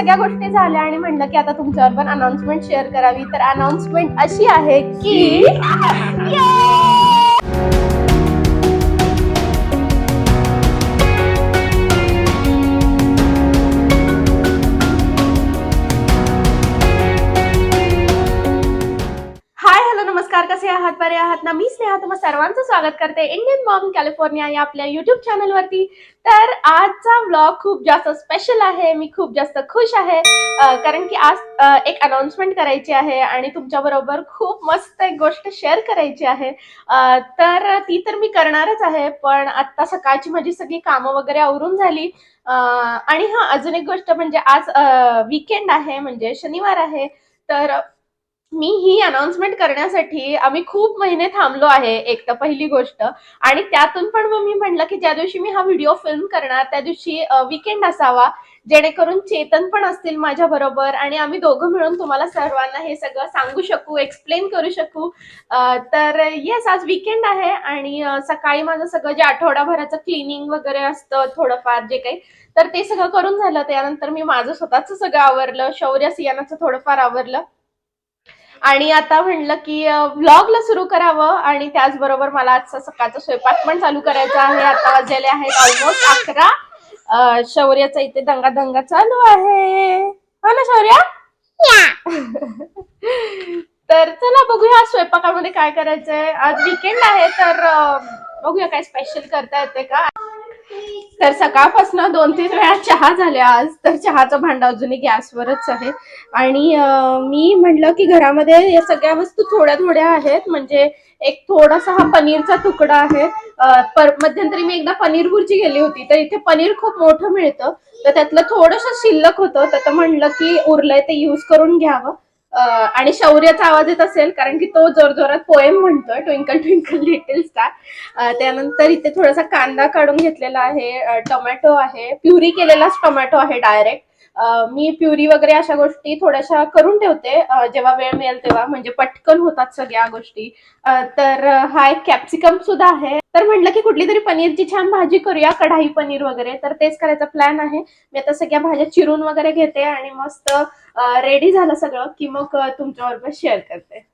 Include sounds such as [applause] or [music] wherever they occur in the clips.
सगळ्या गोष्टी झाल्या आणि म्हणलं की आता तुमच्यावर पण अनाउन्समेंट शेअर करावी. तर अनाउन्समेंट अशी आहे की आहात बरे आहात ना मी स्नेहा तुम्हाला सर्वांचं स्वागत करते. इंडियन मॉम कॅलिफोर्निया या आपल्या युट्यूब चॅनलवरती तर आजचा व्लॉग खूप जास्त स्पेशल आहे. मी खूप जास्त खुश आहे. कारण की आज एक अनाउन्समेंट करायची आहे आणि तुमच्या बरोबर खूप मस्त एक गोष्ट शेअर करायची आहे. तर ती तर मी करणारच आहे पण आता सकाळची माझी सगळी कामं वगैरे आवरून झाली. आणि हा अजून एक गोष्ट म्हणजे आज वीकेंड आहे म्हणजे शनिवार आहे. तर मी ही अनाउन्समेंट करण्यासाठी आम्ही खूप महिने थांबलो आहे एक तर पहिली गोष्ट. आणि त्यातून पण मग मी म्हणलं की ज्या दिवशी मी हा व्हिडिओ फिल्म करणार त्या दिवशी विकेंड असावा. जेणेकरून चेतन पण असतील माझ्या बरोबर आणि आम्ही दोघं मिळून तुम्हाला सर्वांना हे सगळं सांगू शकू एक्सप्लेन करू शकू. तर येस आज विकेंड आहे आणि सकाळी माझं सगळं जे आठवडाभराचं क्लिनिंग वगैरे असतं थोडंफार जे काही तर ते सगळं करून झालं. त्यानंतर मी माझं स्वतःच सगळं आवरलं शौर्य सियानाचं थोडंफार आवरलं. आणि आता म्हणलं की व्लॉगला सुरू करावं आणि त्याचबरोबर मला आजचा सकाळचा स्वयंपाक पण चालू करायचा आहे. आता वाजलेले आहेत ऑलमोस्ट अकरा. शौर्याचा इथे दंगा दंगा चालू आहे. हो ना शौर्या? [laughs] तर चला बघूया स्वयंपाकामध्ये काय करायचंय. आज विकेंड आहे तर बघूया काय स्पेशल करता येते का. तर सकाळपासून दोन तीन वेळा चहा झाल्या आज. तर चहाचं भांड अजूनही गॅसवरच आहे. आणि मी म्हटलं की घरामध्ये या सगळ्या वस्तू थोड्या थोड्या आहेत. म्हणजे एक थोडासा हा पनीरचा तुकडा आहे. पर मध्यंतरी मी एकदा पनीर भुर्जी गेली होती. तर इथे पनीर खूप मोठं मिळतं. तर त्यातलं थोडंसं शिल्लक होतं. तर म्हणलं की उरलंय ते युज करून घ्यावं. आणि शौर्याचा आवाज येत असेल कारण की तो जोरजोरात पोएम म्हणतोय ट्विंकल ट्विंकल लिटिल स्टार त्यानंतर इथे थोडासा कांदा काढून घेतलेला आहे टोमॅटो आहे. प्युरी केलेलाच टोमॅटो आहे डायरेक्ट मी प्युरी वगैरे अशा गोष्टी थोड्याशा करून ठेवते. जेव्हा वेळ मिळेल तेव्हा. म्हणजे पटकन होतात सगळ्या गोष्टी. तर हा एक कॅप्सिकम सुद्धा आहे. तर म्हटलं की कुठली तरी पनीरची छान भाजी करूया कढाई पनीर वगैरे. तर तेच करायचा प्लॅन आहे. मी आता सगळ्या भाज्या चिरून वगैरे घेते आणि मस्त रेडी झालं सगळं की मग तुमच्याबरोबर शेअर करते.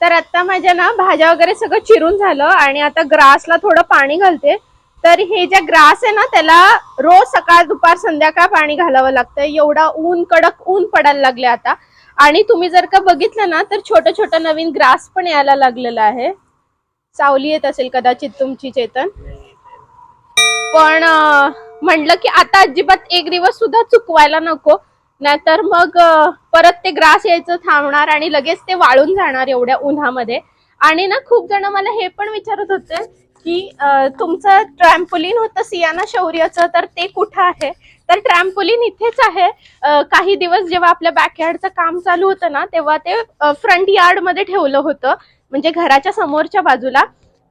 तर आता माझ्या ना भाज्या वगैरे सगळं चिरून झालं आणि आता ग्रासला थोडं पाणी घालते. तर हे जे ग्रास आहे ना त्याला रोज सकाळ दुपार संध्याकाळ पाणी घालावं लागतं. एवढा ऊन कडक ऊन पडायला लागले आता. आणि तुम्ही जर का बघितलं ना तर छोटं छोटं नवीन ग्रास पण यायला लागलेलं आहे. सावली येत असेल कदाचित तुमची चेतन. पण म्हणलं की आता अजिबात एक दिवस सुद्धा चुकवायला नको. नाहीतर मग परत ते ग्रास यायचं थांबणार आणि लगेच ते वाळून जाणार एवढ्या उन्हामध्ये. आणि ना खूप जण मला हे पण विचारत होते की तुमचं ट्रॅम्पोलिन होतं सियाना शौर्याचं तर ते कुठं आहे तर ट्रॅम्पोलिन इथेच आहे काही दिवस जेव्हा आपल्या बॅकयार्डचं काम चालू होतं ना तेव्हा ते फ्रंट यार्डमध्ये ठेवलं होतं म्हणजे घराच्या समोरच्या बाजूला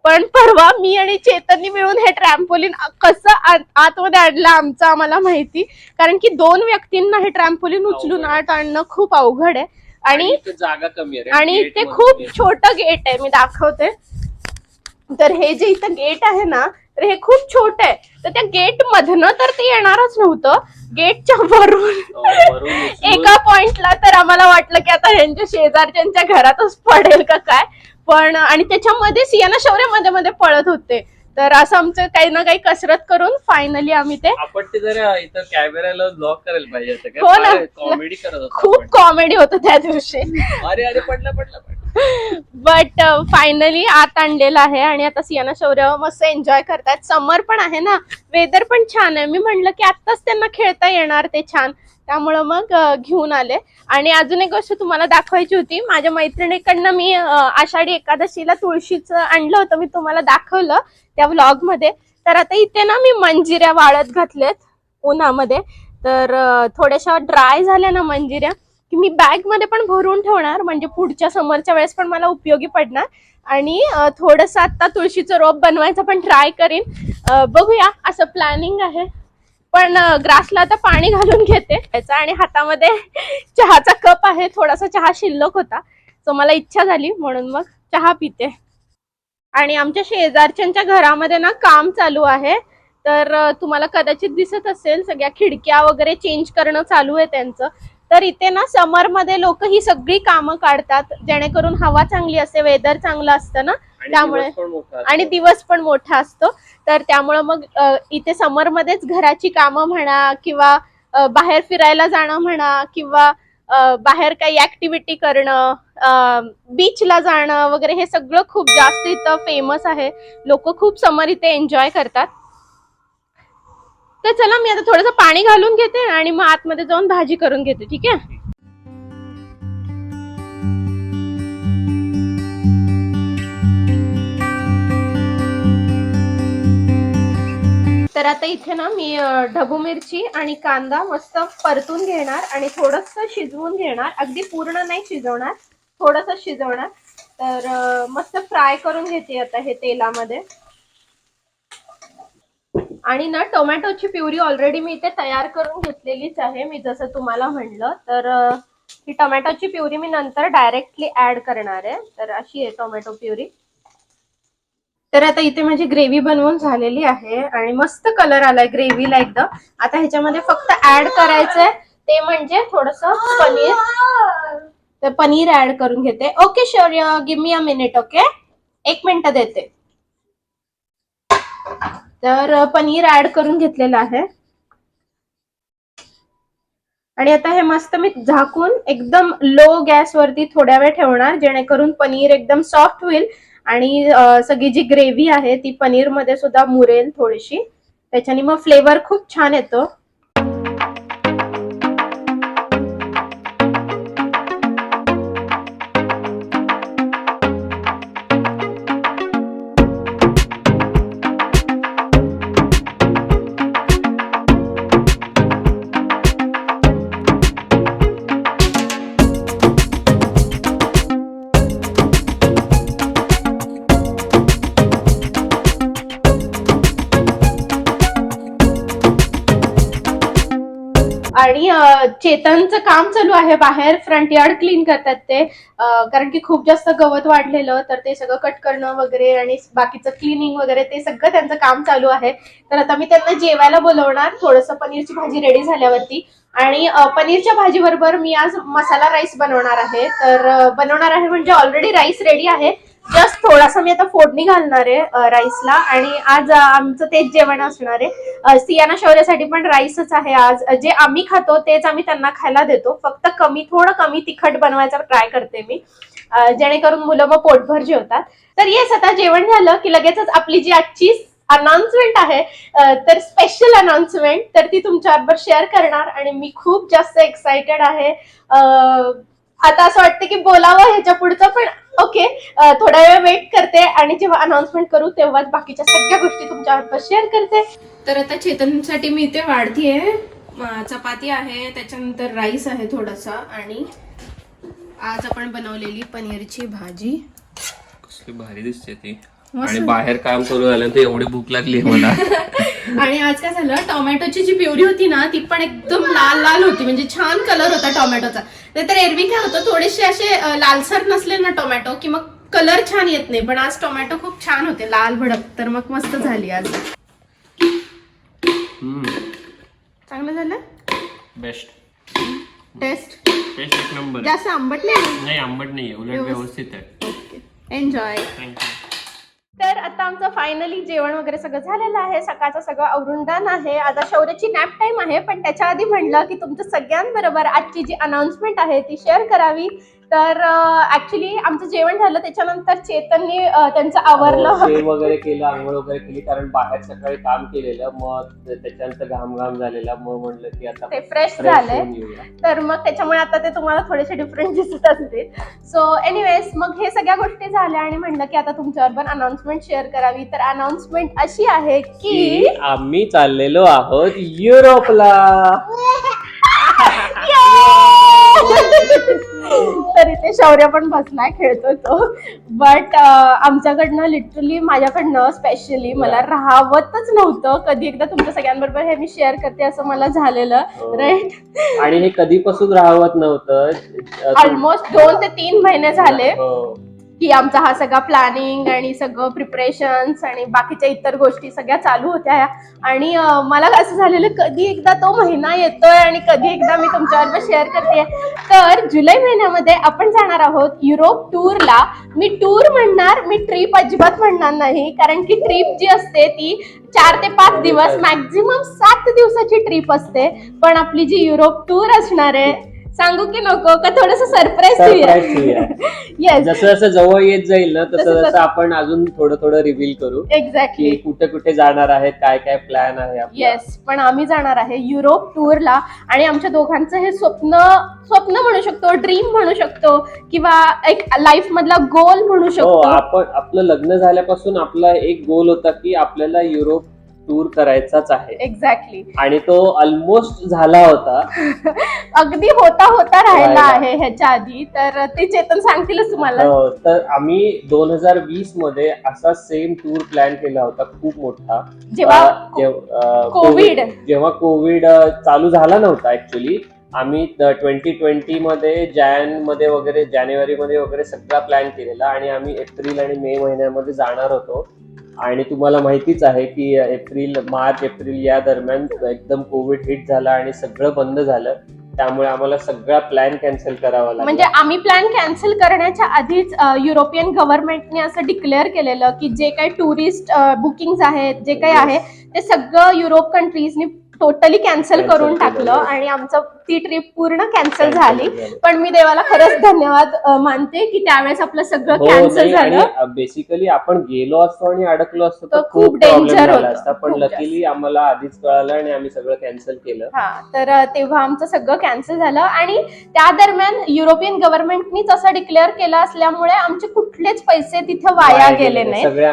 पण परवा मी आणि चेतननी मिळून हे ट्रॅम्पोलिन कसं आत- आतमध्ये आणलं आमचं आम्हाला माहिती कारण की दोन व्यक्तींना हे ट्रॅम्पोलिन उचलून. आत आणणं खूप अवघड आहे आणि जागा कमी आहे. आणि मध्ये खूप. छोटं गेट आहे मी दाखवते तर हे जे इथं गेट आहे ना तर हे खूप छोट आहे. तर त्या गेट मधनं तर ते येणारच नव्हतं. गेटच्या वरून हो, एका पॉइंटला तर आम्हाला वाटलं की आता ह्यांच्या शेजारच्यांच्या घरातच पडेल का काय? पण आणि त्याच्यामध्ये सियाना शौर्यमध्ये मध्ये पळत होते. तर असं आमचं काही ना काही कसरत करून फायनली आम्ही ते आपण ते जरा इथं कॅमेराला ब्लॉक करायला पाहिजे हो ना. कॉमेडी करत खूप. कॉमेडी होतं त्या दिवशी. अरे अरे पडला पडला. बट फायनली uh, आत आणलेलं आहे आणि आता सियाना शौर्य मस्त एन्जॉय करतायत समर पण आहे ना. वेदर पण छान आहे. मी म्हणलं की आत्ताच त्यांना खेळता येणार ते छान. त्यामुळं मग uh, घेऊन आले. आणि अजून एक गोष्ट तुम्हाला दाखवायची होती. माझ्या मैत्रिणीकडनं मी uh, आषाढी एकादशीला तुळशीचं आणलं होतं. मी तुम्हाला दाखवलं त्या व्लॉगमध्ये तर आता इथे ना मी मंजिऱ्या वाळत घातल्यात उन्हामध्ये. तर थोड्याशा ड्राय झाल्या ना मंजिऱ्या. की मी बॅगमध्ये पण भरून ठेवणार म्हणजे पुढच्या समोरच्या वेळेस पण मला उपयोगी पडणार. आणि थोडस आता तुळशीचं रोप बनवायचं पण ट्राय करीन. बघूया असं प्लॅनिंग आहे. पण ग्रासला आता पाणी घालून घेते. त्याचा आणि हातामध्ये चहाचा कप आहे थोडासा चहा शिल्लक होता. सो मला इच्छा झाली म्हणून मग चहा पिते. आणि आमच्या शेजारच्यांच्या घरामध्ये ना काम चालू आहे. तर तुम्हाला कदाचित दिसत असेल सगळ्या खिडक्या वगैरे चेंज करणं चालू आहे त्यांचं. तर इथे ना समरमध्ये लोक ही सगळी कामं काढतात जेणेकरून हवा चांगली असते वेदर चांगलं असतं ना. त्यामुळे आणि. दिवस पण मोठा असतो. तर त्यामुळं मग इथे समर मध्येच घराची कामं म्हणा किंवा बाहेर फिरायला जाणं म्हणा किंवा बाहेर काही ऍक्टिव्हिटी करणं बीचला जाणं वगैरे हे सगळं खूप जास्त इथं फेमस आहे. लोक खूप समर इथे एन्जॉय करतात. तर चला मी आता थोडंसं पाणी घालून घेते आणि मग आतमध्ये जाऊन भाजी करून घेते ठीक आहे? तर आता इथे ना मी ढबू मिरची आणि कांदा मस्त परतून घेणार आणि थोडस शिजवून घेणार. अगदी पूर्ण नाही शिजवणार थोडस शिजवणार. तर मस्त फ्राय करून घेते आता हे तेलामध्ये. आणि ना टोमॅटोची प्युरी ऑलरेडी मी इथे तयार करून घेतलेलीच आहे. मी जसं तुम्हाला म्हणलं तर ही टोमॅटोची प्युरी मी नंतर डायरेक्टली ऍड करणार आहे. तर अशी आहे टोमॅटो प्युरी. तर आता इथे माझी ग्रेव्ही बनवून झालेली आहे आणि मस्त कलर आलाय ग्रेव्हीला एकदम आता ह्याच्यामध्ये फक्त ऍड करायचंय. ते म्हणजे थोडस पनीर. तर पनीर ऍड करून घेते. Okay sure give me a minute okay? एक मिनिट देते. तर पनीर ऍड करून घेतलेलं आहे. आणि आता हे मस्त मी झाकून एकदम लो गॅसवरती थोड्या वेळ ठेवणार जेणेकरून पनीर एकदम सॉफ्ट होईल आणि सगळी जी ग्रेव्ही आहे ती पनीरमध्ये सुद्धा मुरेल थोडीशी. त्याच्याने मग फ्लेवर खूप छान येतो. चेतनचं काम चालू आहे बाहेर फ्रंट यार्ड क्लीन करतात ते. कारण की खूप जास्त गवत वाढलेलं तर ते सगळं कट करणं वगैरे आणि बाकीचं क्लिनिंग वगैरे ते सगळं त्यांचं काम चालू आहे. तर आता मी त्यांना जेवायला बोलवणार. थोडंसं पनीरची भाजी रेडी झाल्यावरती. आणि पनीरच्या भाजी बरोबर मी आज मसाला राईस बनवणार आहे. तर बनवणार आहे म्हणजे ऑलरेडी राईस रेडी आहे. जस्ट थोडासा मी आता फोडणी घालणार आहे राईसला आणि आज आमचं तेच जेवण असणार आहे. सियाना शौर्यासाठी पण राईसच आहे आज. जे आम्ही खातो तेच आम्ही त्यांना खायला देतो. फक्त कमी थोडं कमी तिखट बनवायचा ट्राय करते मी. जेणेकरून मुलं मग पोटभर जेवतात. तर येस आता जेवण झालं की लगेचच आपली जी आजची अनाउन्समेंट आहे तर स्पेशल अनाउन्समेंट तर ती तुमच्याबरोबर शेअर करणार. आणि मी खूप जास्त एक्साइटेड आहे. आता असं वाटतं की बोलावं ह्याच्या पुढचं पण ओके थोडा वेळ वेट करते आणि जेव्हा अनाउन्समेंट करू तेव्हाच बाकीच्या सगळ्या गोष्टी तुमच्याबरोबर शेअर करते. तर आता चेतनसाठी मी इथे वाढतीये चपाती आहे त्याच्यानंतर राईस आहे थोडासा आणि आज आपण बनवलेली पनीरची भाजी. कसली भारी दिसते ती. आणि बाहेर काम करून आल्यानंतर एवढी भूक लागली मला. [laughs] आणि आज काय झालं टोमॅटोची जी प्युरी होती ना ती पण एकदम लाल लाल होती म्हणजे छान कलर होता टोमॅटोचा. तर एरवी काय होतं थोडेसे असे लालसर नसले ना टोमॅटो की मग कलर छान येत नाही. पण आज टोमॅटो खूप छान होते लाल भडक. तर मग मस्त झाली आज. चांगलं झालं? बेस्ट टेस्ट बेस्ट एक नंबर जास्त आंबट नाही? नाही आंबट नाहीये उलट व्यवस्थित. आहे. ओके. एन्जॉय थँक्यू तर आता आमचं फायनली जेवण वगैरे सगळं झालेलं आहे. सकाळचं सगळं आवरून आहे. आता शौर्याची नॅप टाइम आहे. पण त्याच्या आधी म्हणलं की तुमचं सगळ्यांबरोबर आजची जी अनाउन्समेंट आहे ती शेअर करावी. तर ऍक्च्युली आमचं जेवण झालं त्याच्यानंतर चेतननी अं, त्यांचं आवरलं. शेव वगैरे केलं आंघोळ वगैरे केली कारण बाहेर सकाळी काम केलेलं मग त्याच्यानंतर घाम घाम झालेला मग म्हणलं की आता ते फ्रेश fresh झालंय. होऊन येऊया. तर मग त्याच्यामुळे आता ते तुम्हाला थोडेसे डिफरन्स दिसत असतील. सो एनिवेज मग हे सगळ्या गोष्टी झाल्या आणि म्हणलं की आता तुमच्याबरोबर अनाउन्समेंट शेअर करावी. तर अनाउन्समेंट अशी आहे की की आम्ही चाललेलो आहोत युरोपला. [laughs] [laughs] तर इथे शौर्य पण बसलाय खेळतो तो. बट आमच्याकडनं लिटरली माझ्याकडनं स्पेशली मला राहवतच नव्हतं. कधी एकदा तुमच्या सगळ्यांबरोबर हे मी शेअर करते असं मला झालेलं हो. राईट आणि हे कधीपासून राहवत नव्हतं? ऑलमोस्ट दोन ते तीन महिने झाले. हो. की आमचा हा सगळा प्लॅनिंग आणि सगळं प्रिपरेशन्स आणि बाकीच्या इतर गोष्टी सगळ्या चालू होत्या आणि मला असं झालेलं कधी एकदा तो महिना येतोय आणि कधी एकदा मी तुमच्याबरोबर शेअर करते तर जुलै महिन्यामध्ये आपण जाणार आहोत युरोप टूरला मी टूर म्हणणार मी ट्रिप अजिबात म्हणणार नाही. कारण की ट्रिप जी असते ती चार ते पाच दिवस मॅक्झिमम सात दिवसाची ट्रिप असते. पण आपली जी युरोप टूर असणार आहे सांगू की नको का थोडस सरप्राईज. येस जसं जसं जवळ येत जाईल ना तसं- तसं तसं. जसं आपण अजून थोडं थोडं रिव्हील करू की एक्झॅक्टली कुठे कुठे जाणार आहेत काय काय प्लॅन आहे आपला. येस पण आम्ही जाणार आहे युरोप टूरला आणि आमच्या दोघांचं हे स्वप्न स्वप्न म्हणू शकतो ड्रीम म्हणू शकतो किंवा एक लाईफ मधला गोल म्हणू हो शकतो आपण आपलं लग्न झाल्यापासून आपला एक गोल होता की आपल्याला युरोप टूर करायचाच आहे. एक्झॅक्टली आणि तो ऑलमोस्ट झाला होता. [laughs] अगदी होता होता राहिला. आहे ह्याच्या आधी. तर ते चेतन सांगतीलच तुम्हाला. हो, तर आम्ही दोन हजार वीसमध्ये असा सेम टूर प्लॅन केला होता खूप मोठा. जेव्हा अं, जेव- अं, कोविड. जेव्हा कोविड अं, चालू झाला नव्हता ऍक्च्युली आम्ही ट्वेंटी ट्वेंटी मध्ये जॅनमध्ये वगैरे जानेवारी मध्ये वगैरे सगळा प्लॅन केलेला आणि आम्ही एप्रिल आणि मे महिन्यामध्ये जाणार होतो. आणि तुम्हाला माहितीच आहे की एप्रिल मार्च एप्रिल या दरम्यान एकदम कोविड हिट झाला आणि सगळं बंद झालं. त्यामुळे आम्हाला सगळा प्लॅन कॅन्सल करावा म्हणजे लागला आम्ही प्लॅन कॅन्सल करण्याच्या आधीच युरोपियन गव्हर्नमेंटने असं डिक्लेअर केलेलं की जे काही टुरिस्ट बुकिंग आहेत जे काही आहे ते सगळं युरोप कंट्रीजनी टोटली कॅन्सल करून केलं, टाकलं. आणि आमचं ती ट्रिप पूर्ण कॅन्सल झाली. पण मी देवाला खरंच धन्यवाद मानते की त्यावेळेस आपलं सगळं हो कॅन्सल नाही आणि झालं बेसिकली आपण गेलो असतो आणि अडकलो असतो तर खूप झाला होतं. असता. पण लकीली आम्हाला आधीच कळालं आणि आम्ही सगळं कॅन्सल केलं. हा तर तेव्हा आमचं सगळं कॅन्सल झालं. आणि त्या दरम्यान युरोपियन गव्हर्नमेंटनीच असं डिक्लेअर केलं असल्यामुळे आमचे कुठलेच पैसे तिथे वाया गेले नाहीत. सगळे.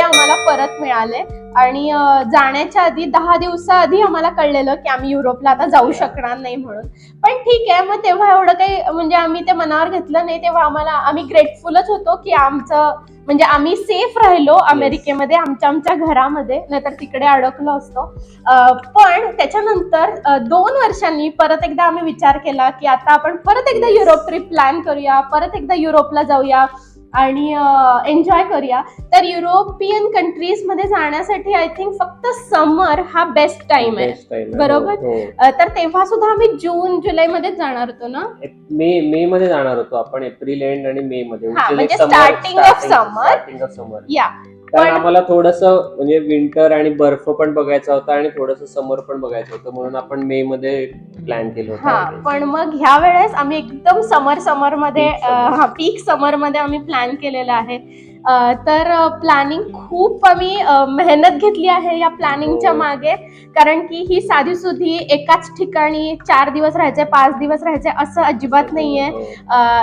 आम्हाला परत मिळाले. आणि जाण्याच्या आधी दहा दिवसाआधी आम्हाला कळलेलं की आम्ही युरोपला आता जाऊ शकणार नाही म्हणून. पण ठीक आहे मग तेव्हा एवढं काही म्हणजे आम्ही ते मनावर घेतलं नाही तेव्हा आम्हाला आम्ही ग्रेटफुलच होतो की आमचं म्हणजे आम्ही सेफ राहिलो अमेरिकेमध्ये आमच्या आमच्या घरामध्ये नाहीतर तिकडे अडकलो असतो. पण त्याच्यानंतर दोन वर्षांनी परत एकदा आम्ही विचार केला की आता आपण परत एकदा युरोप ट्रिप प्लॅन करूया परत एकदा युरोपला जाऊया. आणि एन्जॉय करूया तर युरोपियन कंट्रीजमध्ये जाण्यासाठी आय थिंक फक्त समर हा बेस्ट टाइम आहे. बरोबर? हो, हो. तर तेव्हा सुद्धा आम्ही जून जुलै मध्येच जाणार होतो ना मे मे मध्ये जाणार होतो आपण एप्रिल एंड आणि मे मध्ये. स्टार्टिंग ऑफ समर या कारण आम्हाला थोडस म्हणजे विंटर आणि बर्फ पण बघायचा होता आणि थोडस समर पण बघायचं होतं म्हणून आपण मे मध्ये प्लॅन केलं हा होतं पण मग ह्या वेळेस आम्ही एकदम समर समरमध्ये Peak summer. अ, हा पीक समरमध्ये आम्ही प्लॅन केलेला आहे तर प्लॅनिंग खूप आम्ही मेहनत घेतली आहे या प्लॅनिंगच्या हो. मागे कारण की ही साधी सुधी एकाच ठिकाणी चार दिवस राहायचे पाच दिवस राहायचे असं अजिबात नाहीये हो.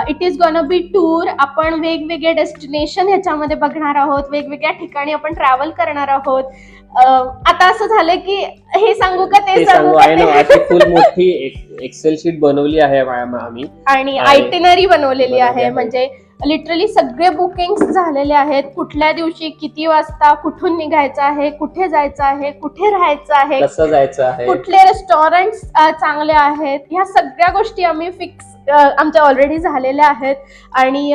It is gonna be tour आपण वेगवेगळे डेस्टिनेशन ह्याच्यामध्ये बघणार आहोत वेगवेगळ्या ठिकाणी आपण ट्रॅव्हल करणार आहोत आता असं झालं की हे सांगू का ते सांगू आहे फुल मोठी एक्सेल शीट बनवली आहे आम्ही आणि आहे. आयटिनरी बनवलेली बनवली आहे आहे. म्हणजे लिटरली सगळे बुकिंग झालेले आहेत. कुठल्या दिवशी किती वाजता कुठून निघायचं आहे कुठे जायचं आहे कुठे राहायचं आहे कसं जायचं आहे? कुठले रेस्टॉरंट चांगले आहेत? ह्या सगळ्या गोष्टी आम्ही फिक्स आमच्या ऑलरेडी झालेल्या आहेत. आणि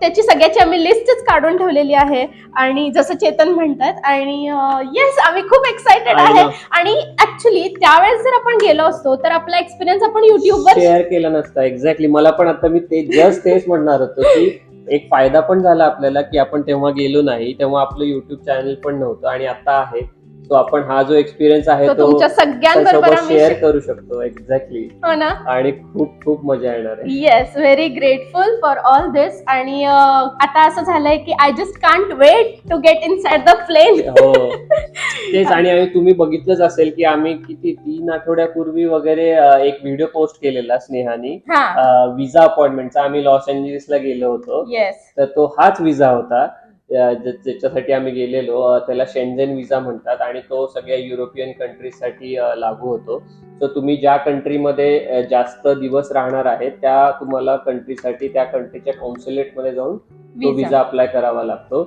त्याची सगळ्याची आम्ही लिस्टच काढून ठेवलेली आहे. आणि जसं चेतन म्हणतात आणि येस आम्ही खूप एक्साइटेड I आहे. आणि ऍक्च्युली त्यावेळेस जर आपण गेलो असतो तर आपला एक्सपिरियन्स आपण युट्यूबवर शेअर केला नसता. एक्झॅक्टली मला पण आता मी ते जस्ट तेच म्हणणार होतो की एक फायदा पण झाला आपल्याला की आपण तेव्हा गेलो नाही तेव्हा आपलं युट्यूब चॅनल पण नव्हतं. आणि आता आहे. सो आपण हा जो एक्सपिरियन्स आहे तो तुमच्या सगळ्यांबरोबर शेअर करू शकतो एक्झॅक्टली हो ना? आणि खूप खूप मजा येणार आहे. Yes very grateful for all this आणि आता असं झालंय की I just can't wait to get inside the plane हो. [laughs] तेच आणि तुम्ही बघितलंच असेल की आम्ही किती तीन आठवड्यापूर्वी वगैरे एक व्हिडिओ पोस्ट केलेला स्नेहानी. विजा अपॉइंटमेंटचा आम्ही लॉस एंजलिसला गेलो होतो. येस तर तो हाच विजा होता. ज्याच्यासाठी आम्ही गेलेलो त्याला शेंझेन विजा म्हणतात आणि तो सगळ्या युरोपियन कंट्रीजसाठी लागू होतो. सो तुम्ही ज्या कंट्रीमध्ये जास्त दिवस राहणार आहे त्या तुम्हाला कंट्रीसाठी त्या कंट्रीच्या कॉन्सुलेटमध्ये जाऊन तो विजा अप्लाय करावा लागतो.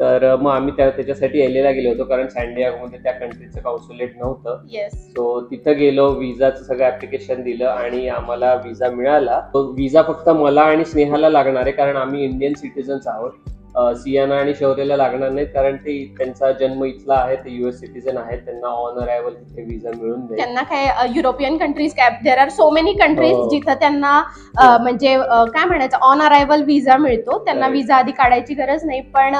तर मग आम्ही त्या त्याच्यासाठी एलेला गेलो होतो कारण मध्ये त्या कंट्रीचं कॉन्सुलेट नव्हतं. सो तिथं गेलो विजाचं सगळं ऍप्लिकेशन दिलं आणि आम्हाला विजा मिळाला. तो विजा फक्त मला आणि स्नेहाला लागणार आहे कारण आम्ही इंडियन सिटीजन्स आहोत. सियाना आणि शौर्यला लागणार नाहीत कारण ते त्यांचा जन्म इथला आहे ते युएस सिटीजन आहेत त्यांना ऑन अरायवल तिथे विजा मिळून जाईल त्यांना काय युरोपियन कंट्रीज काय there are so many countries. जिथं त्यांना म्हणजे काय म्हणायचं ऑन अरायवल विजा मिळतो. त्यांना. विजा आधी काढायची गरज नाही पण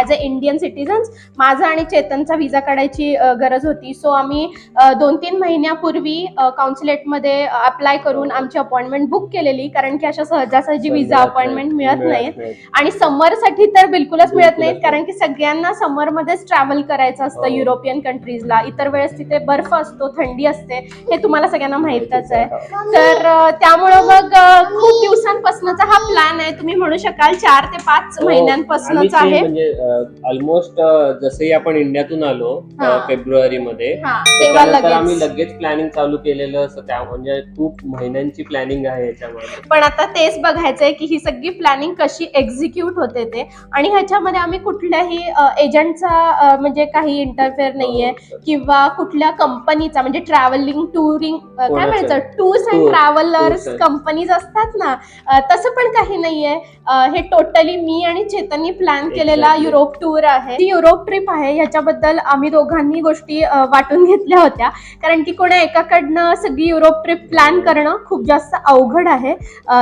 ऍज अ इंडियन सिटीजन्स माझा आणि चेतनचा विजा काढायची गरज होती. सो आम्ही दोन तीन महिन्यापूर्वी कॉन्सुलेटमध्ये अप्लाय करून आमची अपॉइंटमेंट बुक केलेली कारण की अशा सहजासहजी विजा अपॉइंटमेंट मिळत नाहीत. आणि समर साठी तर बिलकुलच मिळत नाहीत कारण की सगळ्यांना समर मध्येच ट्रॅव्हल करायचं असतं हो. युरोपियन कंट्रीजला इतर वेळेस तिथे बर्फ असतो थंडी असते हे तुम्हाला सगळ्यांना माहितच आहे. तर त्यामुळं मग खूप दिवसांपासूनचा हा प्लॅन आहे. तुम्ही म्हणू शकाल चार ते पाच हो, महिन्यांपासूनच आहे. म्हणजे ऑलमोस्ट जसंही आपण इंडियातून आलो हा. फेब्रुवारी मध्ये हा आम्ही लगेच. लगेच प्लॅनिंग चालू केलेलं असं त्या म्हणजे खूप महिन्यांची प्लॅनिंग आहे याच्यामध्ये. पण आता तेच बघायचंय की ही सगळी प्लॅनिंग कशी एक्झिक्यूट होते ते. आणि ह्याच्यामध्ये आम्ही कुठल्याही एजंटचा म्हणजे काही इंटरफेअर नाहीये हो, किंवा कुठल्या कंपनीचा म्हणजे ट्रॅव्हलिंग टुरिंग काय? म्हणायचं? Tours and travellers. कंपनीज असतात ना. तसं पण काही नाहीये. हे टोटली मी आणि चेतननी प्लॅन केलेला. युरोप टूर आहे. ती युरोप ट्रिप आहे. ह्याच्याबद्दल आम्ही दोघांनी गोष्टी वाटून घेतल्या होत्या. कारण की कोणा एकाकडनं सगळी युरोप ट्रिप प्लॅन करणं खूप जास्त अवघड आहे.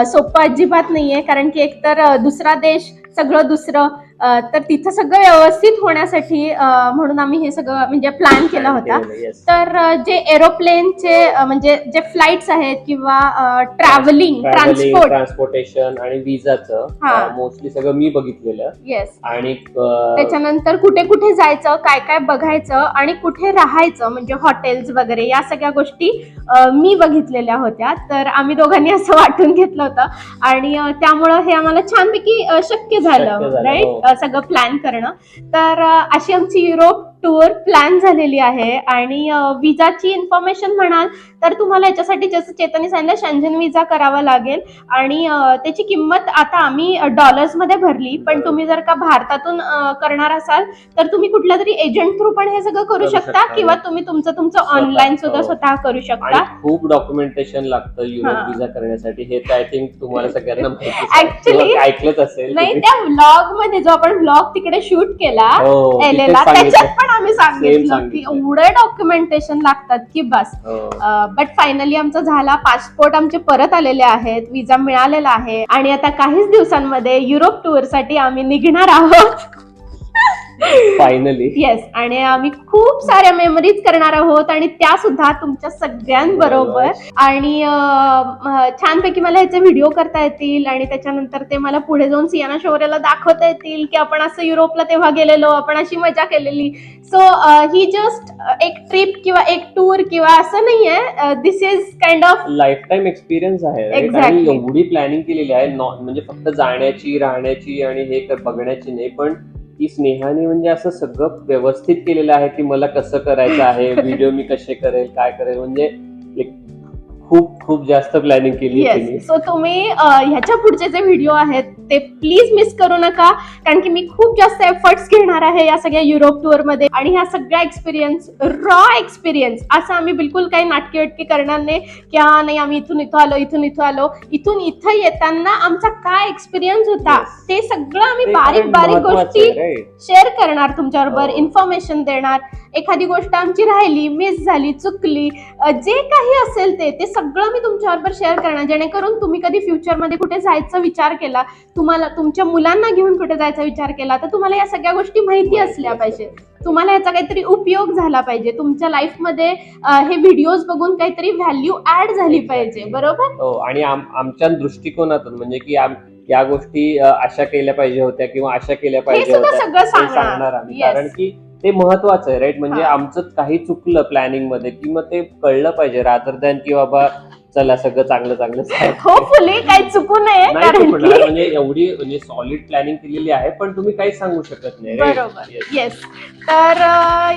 सोपं अजिबात नाहीये. कारण की एकतर दुसरा देश सगळं दुसरं तर तिथं सगळं व्यवस्थित होण्यासाठी म्हणून आम्ही हे सगळं म्हणजे प्लॅन केला होता. तर जे एरोप्लेनचे म्हणजे जे फ्लाईट्स आहेत किंवा ट्रॅव्हलिंग ट्रान्सपोर्ट ट्रान्सपोर्टेशन आणि विजाचं. मोस्टली सगळं मी बघितलेलं. येस आणि त्याच्यानंतर कुठे कुठे जायचं काय काय बघायचं आणि कुठे राहायचं म्हणजे हॉटेल्स वगैरे या सगळ्या गोष्टी मी बघितलेल्या होत्या. तर आम्ही दोघांनी असं वाटून घेतलं होतं. आणि त्यामुळं हे आम्हाला छानपैकी शक्य झालं राईट. सगळं प्लॅन करणं. तर अशी आमची युरोप टूर प्लॅन झालेली आहे आणि विजाची इन्फॉर्मेशन म्हणाल तर तुम्हाला याच्यासाठी जसं चेतनी सांगितलं शंजन विजा करावा लागेल आणि त्याची किंमत आता आम्ही डॉलर्समध्ये भरली पण. तुम्ही जर का भारतातून करणार असाल तर तुम्ही कुठल्या तरी एजंट थ्रू पण हे सगळं करू शकता किंवा. तुम्ही तुमचं तुमचं ऑनलाईन सुद्धा. स्वतः करू शकता खूप डॉक्युमेंटेशन लागतं युरोप. विजा करण्यासाठी हे आय थिंक तुम्हाला सगळ्यांना Actually- ऐकलंच असेल नाही. त्या व्लॉगमध्ये जो आपण व्लॉग तिकडे शूट केला हो. त्याच्यात पण आम्ही सांगितलं की. एवढे डॉक्युमेंटेशन लागतात की बस. बट फायनली आमचा झाला पासपोर्ट आमचे परत आलेले आहेत विजा मिळालेला आहे आणि आता काहीच दिवसांमध्ये युरोप टूरसाठी आम्ही निघणार आहोत फायनली येस आणि आम्ही खूप साऱ्या मेमरीज करणार आहोत आणि त्या सुद्धा तुमच्या सगळ्यांबरोबर. बरोबर. आणि छानपैकी मला ह्याचे व्हिडिओ करता येतील आणि त्याच्यानंतर ते मला पुढे जाऊन सियाना शौर्याला दाखवता येतील की आपण असं युरोपला तेव्हा गेलेलो आपण अशी मजा केलेली. सो ही जस्ट एक ट्रिप किंवा एक टूर किंवा असं नाहीये. This is kind of lifetime experience आहे. एवढी प्लॅनिंग केलेली आहे म्हणजे फक्त जाण्याची राहण्याची आणि हे बघण्याची नाही पण की स्नेहाने म्हणजे असं सगळं व्यवस्थित केलेलं आहे की मला कसं करायचं आहे [laughs] व्हिडिओ मी कसे करेल काय करेल म्हणजे खूप खूप जास्त प्लॅनिंग केली येस सो तुम्ही ह्याच्या पुढचे जे व्हिडिओ आहेत ते प्लीज मिस करू नका. कारण की मी खूप जास्त एफर्ट्स घेणार आहे या सगळ्या युरोप टूरमध्ये. आणि ह्या सगळ्या एक्सपिरियन्स रॉ एक्सपिरियन्स असं आम्ही बिलकुल काही नाटकी वाटकी करणार नाही. की हा नाही आम्ही इथून इथं आलो इथून इथं आलो. इथून इथं येताना आमचा काय एक्सपिरियन्स होता. ते सगळं आम्ही बारीक बारीक गोष्टी? शेअर करणार तुमच्याबरोबर हो. इन्फॉर्मेशन देणार. एखादी गोष्ट आमची राहिली मिस झाली चुकली जे काही असेल ते ते सगळं मी तुमच्याबरोबर शेअर करणार. जेणेकरून तुम्ही कधी फ्युचरमध्ये कुठे जायचा विचार केला तुम्हाला तुमच्या मुलांना घेऊन कुठे जायचा विचार केला तर तुम्हाला या सगळ्या गोष्टी माहिती असल्या पाहिजे. तुम्हाला याचा काहीतरी उपयोग झाला पाहिजे. तुमच्या लाईफमध्ये हे व्हिडिओज बघून काहीतरी व्हॅल्यू ऍड झाली. पाहिजे. बरोबर? हो आणि आम- आमच्या दृष्टिकोनातून म्हणजे की या गोष्टी अशा केल्या पाहिजे होत्या किंवा अशा केल्या पाहिजे होत्या सगळं सांगणार आम्ही. कारण की ते महत्वाचं आहे राईट म्हणजे. आमचं काही चुकलं प्लॅनिंगमध्ये की मग ते कळलं पाहिजे रादर दॅन की बाबा चला सगळं चांगलं चांगलं. [laughs] होपफुली काही चुकू नये नाही कारण चुकणार, की म्हणजे एवढी म्हणजे सॉलिड प्लॅनिंग केलेली आहे पण तुम्ही काहीच सांगू शकत नाही right? बरोबर Yes. येस तर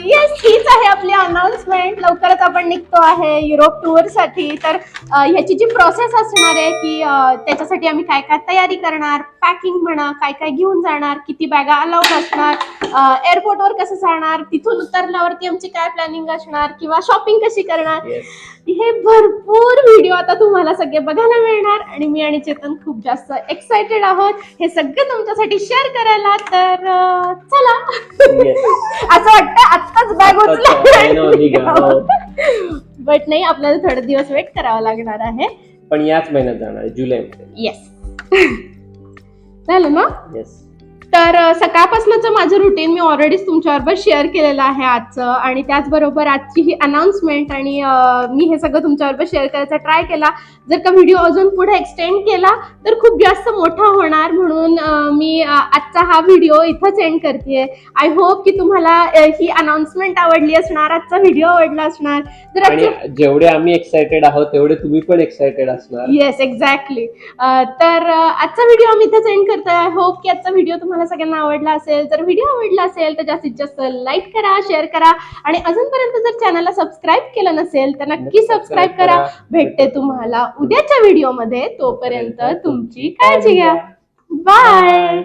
येस हीच आहे आपली अनाउन्समेंट लवकरच आपण निघतो आहे युरोप टूरसाठी तर अ, ह्याची जी प्रोसेस असणार आहे की अ, त्याच्यासाठी आम्ही काय काय तयारी करणार पॅकिंग म्हणा काय काय घेऊन जाणार किती बॅगा अलाउड असणार एअरपोर्टवर कसं जाणार तिथून उतरल्यावरती आमची काय प्लॅनिंग असणार किंवा शॉपिंग कशी करणार Yes. हे भरपूर व्हिडिओ आता तुम्हाला सगळे बघायला मिळणार. आणि मी आणि चेतन खूप जास्त एक्साइटेड आहोत. हे सगळं तुमच्यासाठी शेअर करायला तर अं, चला. असं वाटतं आत्ताच बॅग आत्ताच, I know, निघा, हो. बट नाही आपल्याला थोडे दिवस वेट करावा लागणार आहे. पण याच महिन्यात जाणार जुलैमध्ये. येस [laughs] झालं ना? येस तर सकाळपासूनचं माझं रुटीन मी ऑलरेडीच तुमच्याबरोबर शेअर केलेलं आहे आजचं. आणि त्याचबरोबर आजची ही अनाउन्समेंट आणि मी हे सगळं तुमच्याबरोबर शेअर करायचा ट्राय केला. जर का व्हिडिओ अजून पुढे एक्सटेंड केला तर खूप जास्त मोठा होणार म्हणून मी आजचा हा व्हिडिओ इथंच एंड करते आय होप की तुम्हाला ही अनाउन्समेंट आवडली असणार आजचा व्हिडिओ आवडला असणार. जर जेवढे आम्ही एक्साइटेड आहोत तेवढे तुम्ही पण एक्साइटेड असणार. येस एक्झॅक्टली तर आजचा व्हिडिओ आम्ही इथेच एंड करतोय. आय होप की आजचा व्हिडिओ तुम्हाला सगळ्यांना आवडला असेल तर व्हिडिओ आवडला असेल तर जास्तीत जास्त लाईक करा शेअर करा. आणि अजूनपर्यंत जर चॅनलला सबस्क्राईब केलं नसेल तर नक्की सबस्क्राईब करा. भेटते तुम्हाला उद्याच्या व्हिडिओमध्ये तोपर्यंत तुमची काळजी घ्या. बाय